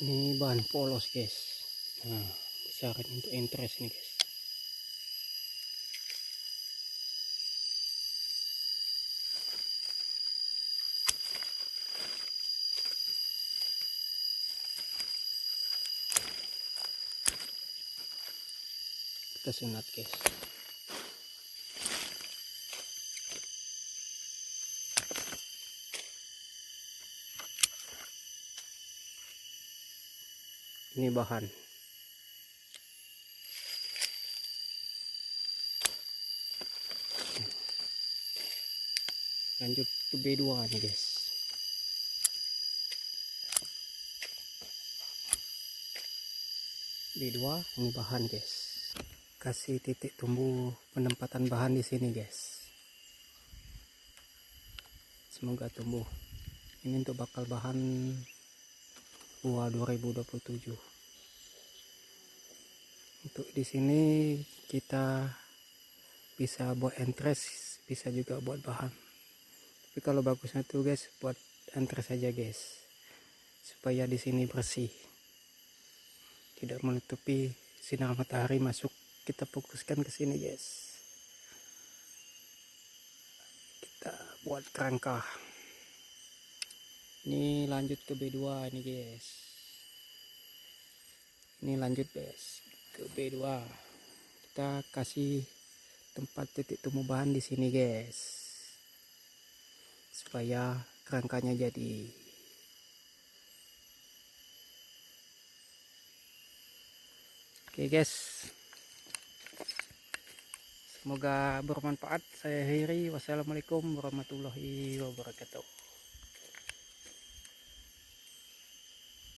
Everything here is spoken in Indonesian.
ini bahan polos guys. Nah besaran untuk interest nih guys. Kita sunat guys ini bahan. Lanjut ke B2 nih guys. B2 ini bahan guys. Kasih titik tumbuh penempatan bahan di sini guys. Semoga tumbuh. Ini untuk bakal bahan buah 2027 untuk di sini kita bisa buat entres bisa juga buat bahan. Tapi kalau bagusnya tuh guys buat entres saja guys. Supaya di sini bersih. Tidak menutupi sinar matahari masuk. Kita fokuskan ke sini guys. Kita buat kerangka ini lanjut ke B2 ini guys. Ini lanjut guys ke B2 kita kasih tempat titik tumbuh bahan di sini guys supaya kerangkanya jadi oke guys. Semoga bermanfaat. Saya akhiri wassalamualaikum warahmatullahi wabarakatuh